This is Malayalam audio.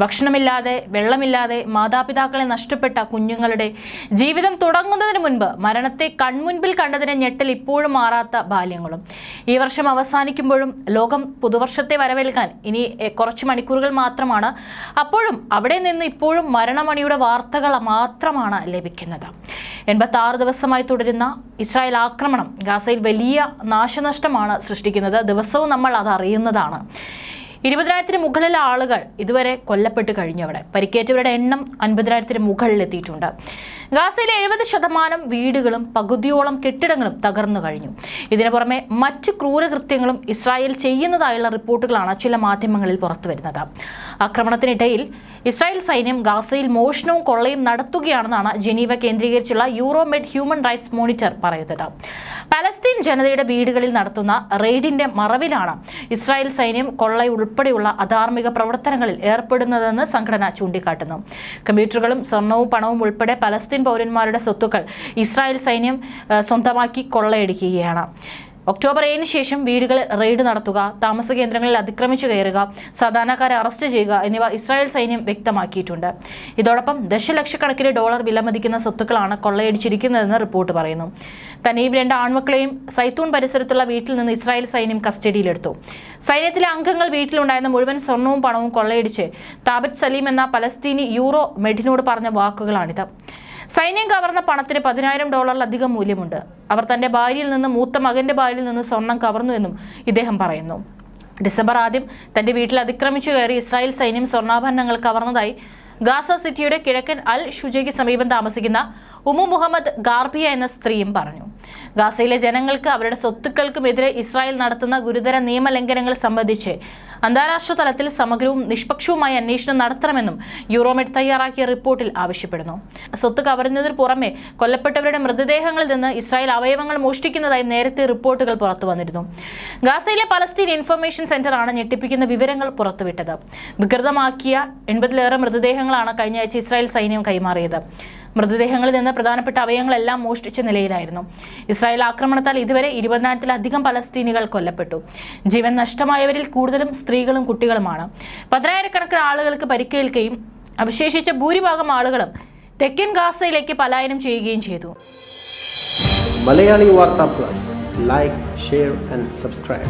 ഭക്ഷണമില്ലാതെ വെള്ളമില്ലാതെ മാതാപിതാക്കളെ നഷ്ടപ്പെട്ട കുഞ്ഞുങ്ങളുടെ ജീവിതം തുടങ്ങുന്നതിന് മുൻപ് മരണത്തെ കൺമുൻപിൽ കണ്ടതിന് ഞെട്ടൽ ഇപ്പോഴും മാറാത്ത ബാല്യങ്ങളും. ഈ വർഷം അവസാനിക്കുമ്പോഴും ലോകം പുതുവർഷത്തെ വരവേൽക്കാൻ ഇനി കുറച്ച് മണിക്കൂറുകൾ മാത്രമാണ്. അപ്പോഴും അവിടെ നിന്ന് ഇപ്പോഴും മരണമണിയുടെ വാർത്തകൾ മാത്രമാണ് ലഭിക്കുന്നത്. എൺപത്തി ആറ് ദിവസമായി തുടരുന്ന ഇസ്രായേൽ ആക്രമണം ഗാസയിൽ വലിയ നാശനഷ്ടമാണ് സൃഷ്ടിക്കുന്നത്. ദിവസവും നമ്മൾ അത് അറിയുന്നതാണ് ഇരുപതിനായിരത്തിന് മുകളിൽ ആളുകൾ ഇതുവരെ കൊല്ലപ്പെട്ട് കഴിഞ്ഞവിടെ പരിക്കേറ്റവരുടെ എണ്ണം അൻപതിനായിരത്തിന് മുകളിലെത്തിയിട്ടുണ്ട് ഗാസയിലെ എഴുപത് ശതമാനം വീടുകളും പകുതിയോളം കെട്ടിടങ്ങളും തകർന്നു കഴിഞ്ഞു. ഇതിനു പുറമെ മറ്റ് ക്രൂരകൃത്യങ്ങളും ഇസ്രായേൽ ചെയ്യുന്നതായുള്ള റിപ്പോർട്ടുകളാണ് ചില മാധ്യമങ്ങളിൽ പുറത്തു വരുന്നത്. ആക്രമണത്തിനിടയിൽ ഇസ്രായേൽ സൈന്യം ഗാസയിൽ മോഷണവും കൊള്ളയും നടത്തുകയാണെന്നാണ് ജനീവ കേന്ദ്രീകരിച്ചുള്ള യൂറോമെഡ് ഹ്യൂമൻ റൈറ്റ്സ് മോണിറ്റർ പറയുന്നത്. പലസ്തീൻ ജനതയുടെ വീടുകളിൽ നടത്തുന്ന റെയ്ഡിന്റെ മറവിലാണ് ഇസ്രായേൽ സൈന്യം കൊള്ള ഉൾപ്പെടെയുള്ള അധാർമിക പ്രവർത്തനങ്ങളിൽ ഏർപ്പെടുന്നതെന്ന് സംഘടന ചൂണ്ടിക്കാട്ടുന്നു. കമ്പ്യൂട്ടറുകളും സ്വർണവും പണവും ഉൾപ്പെടെ പലസ്തീൻ പൗരന്മാരുടെ സ്വത്തുക്കൾ ഇസ്രായേൽ സൈന്യം സ്വന്തമാക്കി കൊള്ളയടിക്കുകയാണ്. ഒക്ടോബർ ഏഴിന് ശേഷം വീടുകളിൽ റെയ്ഡ് നടത്തുക താമസ കേന്ദ്രങ്ങളിൽ അതിക്രമിച്ചു കയറുക സാധാരണക്കാരെ അറസ്റ്റ് ചെയ്യുക എന്നിവ ഇസ്രായേൽ സൈന്യം വ്യക്തമാക്കിയിട്ടുണ്ട്. ഇതോടൊപ്പം ദശലക്ഷക്കണക്കിന് ഡോളർ വിലമതിക്കുന്ന സ്വത്തുക്കളാണ് കൊള്ളയടിച്ചിരിക്കുന്നതെന്ന് റിപ്പോർട്ട് പറയുന്നു. തന്നെയും രണ്ട് ആൺമക്കളെയും സൈത്തൂൺ പരിസരത്തുള്ള വീട്ടിൽ നിന്ന് ഇസ്രായേൽ സൈന്യം കസ്റ്റഡിയിലെടുത്തു. സൈന്യത്തിലെ അംഗങ്ങൾ വീട്ടിലുണ്ടായിരുന്ന മുഴുവൻ സ്വർണവും പണവും കൊള്ളയടിച്ച് താബറ്റ് സലീം എന്ന പലസ്തീനി യൂറോ മെഡിനോട് പറഞ്ഞ വാക്കുകളാണിത്. സൈന്യം കവർന്ന പണത്തിന് പതിനായിരം ഡോളറിലധികം മൂല്യമുണ്ട്. അവർ തന്റെ ഭാര്യയിൽ നിന്ന് മൂത്ത മകന്റെ ഭാര്യയിൽ നിന്ന് സ്വർണം കവർന്നു എന്നും ഇദ്ദേഹം പറയുന്നു. ഡിസംബർ ആദ്യം തന്റെ വീട്ടിൽ അതിക്രമിച്ചു കയറി ഇസ്രായേൽ സൈന്യം സ്വർണാഭരണങ്ങൾ കവർന്നതായി ഗാസ സിറ്റിയുടെ കിഴക്കൻ അൽ ഷുജയ്ക്ക് സമീപം താമസിക്കുന്ന ഉമു മുഹമ്മദ് ഗാർബിയ എന്ന സ്ത്രീയും പറഞ്ഞു. ഗാസയിലെ ജനങ്ങൾക്ക് അവരുടെ സ്വത്തുക്കൾക്കുമെതിരെ ഇസ്രായേൽ നടത്തുന്ന ഗുരുതര നിയമലംഘനങ്ങൾ സംബന്ധിച്ച് അന്താരാഷ്ട്ര തലത്തിൽ സമഗ്രവും നിഷ്പക്ഷവുമായ അന്വേഷണം നടത്തണമെന്നും യൂറോമെഡ് തയ്യാറാക്കിയ റിപ്പോർട്ടിൽ ആവശ്യപ്പെടുന്നു. സ്വത്ത് കവരുന്നതിന് പുറമെ കൊല്ലപ്പെട്ടവരുടെ മൃതദേഹങ്ങളിൽ നിന്ന് ഇസ്രായേൽ അവയവങ്ങൾ മോഷ്ടിക്കുന്നതായി നേരത്തെ റിപ്പോർട്ടുകൾ പുറത്തു വന്നിരുന്നു. ഗാസയിലെ പലസ്തീൻ ഇൻഫർമേഷൻ സെന്ററാണ് ഞെട്ടിപ്പിക്കുന്ന വിവരങ്ങൾ പുറത്തുവിട്ടത്. വികൃതമാക്കിയ എൺപതിലേറെ മൃതദേഹങ്ങളാണ് കഴിഞ്ഞ ആഴ്ച ഇസ്രായേൽ സൈന്യം കൈമാറിയത്. മൃതദേഹങ്ങളിൽ നിന്ന് പ്രധാനപ്പെട്ട അവയവങ്ങളെല്ലാം മോഷ്ടിച്ച നിലയിലായിരുന്നു. ഇസ്രായേൽ ആക്രമണത്താൽ ഇതുവരെ ഇരുപതിനായിരത്തിലധികം പലസ്തീനികൾ കൊല്ലപ്പെട്ടു. ജീവൻ നഷ്ടമായവരിൽ കൂടുതലും സ്ത്രീകളും കുട്ടികളുമാണ്. പതിനായിരക്കണക്കിന് ആളുകൾക്ക് പരിക്കേൽക്കുകയും അവശേഷിച്ച ഭൂരിഭാഗം ആളുകളും തെക്കൻ ഗാസയിലേക്ക് പലായനം ചെയ്യുകയും ചെയ്തു. Malayali Vartha plus. Like share and subscribe